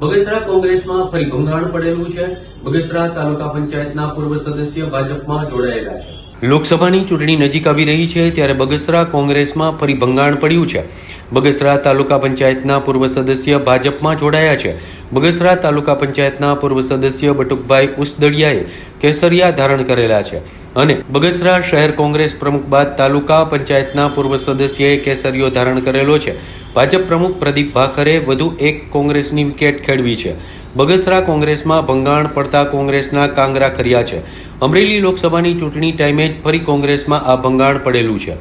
બગસરા કોંગ્રેસમાં ફરી ભંગાણ પડેલું છે. બગસરા તાલુકા પંચાયતના પૂર્વ સદસ્ય ભાજપમાં જોડાયેલા છે. લોકસભાની ચૂંટણી નજીક આવી રહી છે ત્યારે બગસરા કોંગ્રેસમાં ફરી ભંગાણ પડ્યું છે. બગસરા તાલુકા પંચાયતના પૂર્વ સદસ્ય ભાજપમાં જોડાયા છે. બગસરા તાલુકા પંચાયતના પૂર્વ સદસ્ય બટુકભાઈ ઉસદડિયાએ કેસરિયા ધારણ કરેલા છે. અને બગસરા શહેર કોંગ્રેસ પ્રમુખ બાદ તાલુકા પંચાયતના પૂર્વ સદસ્યએ કેસરીઓ ધારણ કરેલો છે. ભાજપ પ્રમુખ પ્રદીપ ભાખરે વધુ એક કોંગ્રેસની વિકેટ ખેડવી છે. બગસરા કોંગ્રેસમાં ભંગાણ પડતા કોંગ્રેસના કાંગરા ખર્યા છે. અમરેલી લોકસભાની ચૂંટણી ટાઈમે જ ફરી કોંગ્રેસમાં આ ભંગાણ પડેલું છે.